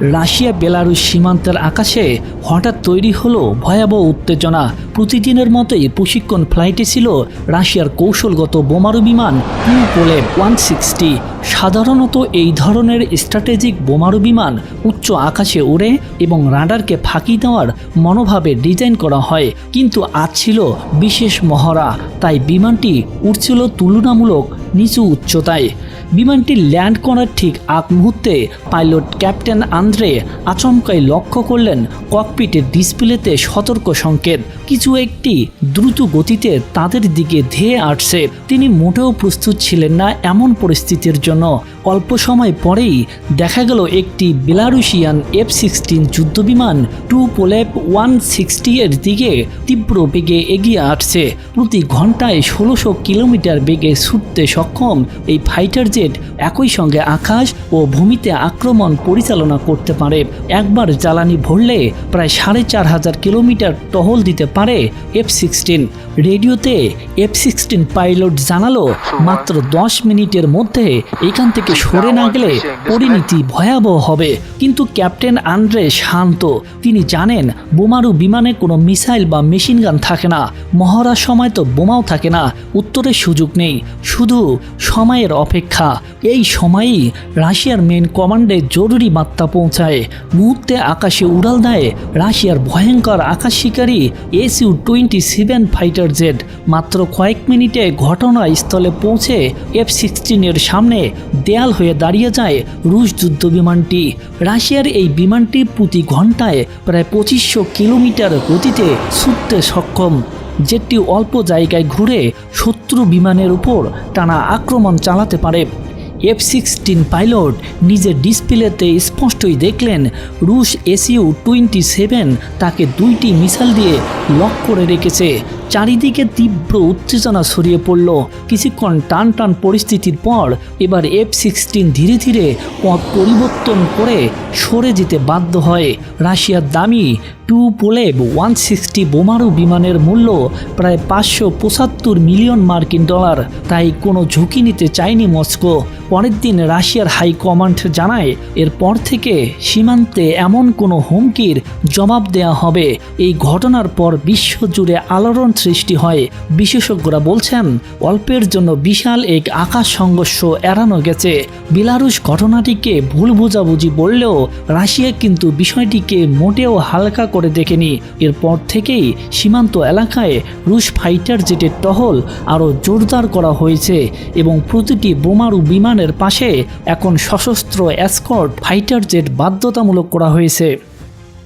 Russia Belarus সীমান্তের আকাশে হঠাৎ তৈরি হলো ভয়াবহ উত্তেজনা। প্রতিদিনের মতোই প্রশিক্ষণ ফ্লাইটে ছিল রাশিয়ার কৌশলগত বোমারু বিমান পোলে ওয়ান সিক্সটি। সাধারণত এই ধরনের স্ট্র্যাটেজিক বোমারু বিমান উচ্চ আকাশে ওড়ে এবং রাডারকে ফাঁকি দেওয়ার মনোভাবে ডিজাইন করা হয়, কিন্তু আজ ছিল বিশেষ মহড়া, তাই বিমানটি উঠছিল তুলনামূলক নিচু উচ্চতায়। বিমানটি ল্যান্ড করার ঠিক আগ মুহূর্তে পাইলট ক্যাপ্টেন আন্দ্রে আচমকাই লক্ষ্য করলেন ককপিটের ডিসপ্লেতে সতর্ক সংকেত। কিছু একটি দ্রুত গতিতে তাদের দিকে ধেয়ে আসছে। তিনি মোটেও প্রস্তুত ছিলেন না এমন পরিস্থিতির জন্য। অল্প সময় পরেই দেখা গেল একটি বেলারুশিয়ান এফ সিক্সটিন যুদ্ধবিমান টু পোলেপ ওয়ান সিক্সটি এর দিকে তীব্র বেগে এগিয়ে আসছে। প্রতি ঘন্টায় ষোলোশো কিলোমিটার বেগে ছুটতে সক্ষম এই ফাইটার জেট একই সঙ্গে আকাশ ও ভূমিতে আক্রমণ পরিচালনা করতে পারে। একবার জ্বালানি ভরলে প্রায় সাড়ে চার হাজার কিলোমিটার টহল দিতে পারে। এফ সিক্সটিন রেডিওতে এফ সিক্সটিন পাইলট জানালো, মাত্র দশ মিনিটের মধ্যে এখান থেকে সরে না গেলে পরিণতি ভয়াবহ হবে। কিন্তু ক্যাপ্টেন আন্দ্রে শান্ত। তিনি জানেন, বোমারু বিমানে কোনো মিসাইল বা মেশিন গান থাকে না। মহড়ার সময় তো বোমাও থাকে না। উত্তরের সুযোগ নেই। শুধু সময়ের অপেক্ষা। এই সময়েই রাশিয়ার মেন কমান্ডে জরুরি বার্তা পৌঁছায়। মুহূর্তে আকাশে উড়াল দেয় রাশিয়ার ভয়ঙ্কর আকাশ শিকারী SU twenty seven fighter jet মাত্র কয়েক মিনিটে ঘটনাস্থলে পৌঁছে এফ সিক্সটিনের সামনে দেয়াল হয়ে দাঁড়িয়ে যায় রুশ যুদ্ধ বিমানটি। রাশিয়ার এই বিমানটি প্রতি ঘন্টায় প্রায় পঁচিশশো কিলোমিটার গতিতে ছুটতে সক্ষম। জেটটি অল্প জায়গায় ঘুরে শত্রু বিমানের উপর টানা আক্রমণ চালাতে পারে। এফ সিক্সটিন পাইলট নিজের ডিসপ্লেতে স্পষ্টই দেখলেন, রুশ এসইউ টোয়েন্টি সেভেন তাকে দুইটি মিসাইল দিয়ে লক করে রেখেছে। চারিদিকে তীব্র উত্তেজনা ছড়িয়ে পড়ল। কিছুক্ষণ টান টান পরিস্থিতির পর এবার এফ সিক্সটিন ধীরে ধীরে পথ পরিবর্তন করে সরে যেতে বাধ্য হয়। রাশিয়ার দামি টু পোলেব ওয়ান সিক্সটি বোমারু বিমানের মূল্য প্রায় পাঁচশো পঁচাত্তর মিলিয়ন মার্কিন ডলার। তাই কোনো ঝুঁকি নিতে চায়নি মস্কো। পরের দিন রাশিয়ার হাই কমান্ড জানায়, এরপর থেকে সীমান্তে এমন কোনো হুমকির জবাব দেয়া হবে। এই ঘটনার পর বিশ্বজুড়ে আলোড়ন সৃষ্টি হয়। বিশেষজ্ঞরা বলছেন, অল্পের জন্য বিশাল এক আকাশ সংঘর্ষ এড়ানো গেছে। বেলারুশ ঘটনাটিকে ভুল বোঝাবুঝি বললেও রাশিয়া কিন্তু বিষয়টিকে মোটেও হালকা করে দেখেনি এরপর থেকেই সীমান্ত এলাকায় রুশ ফাইটার জেটের টহল আরও জোরদার করা হয়েছে এবং প্রতিটি বোমারু বিমানের পাশে এখন সশস্ত্র অ্যাসকর্ট ফাইটার জেট বাধ্যতামূলক করা হয়েছে।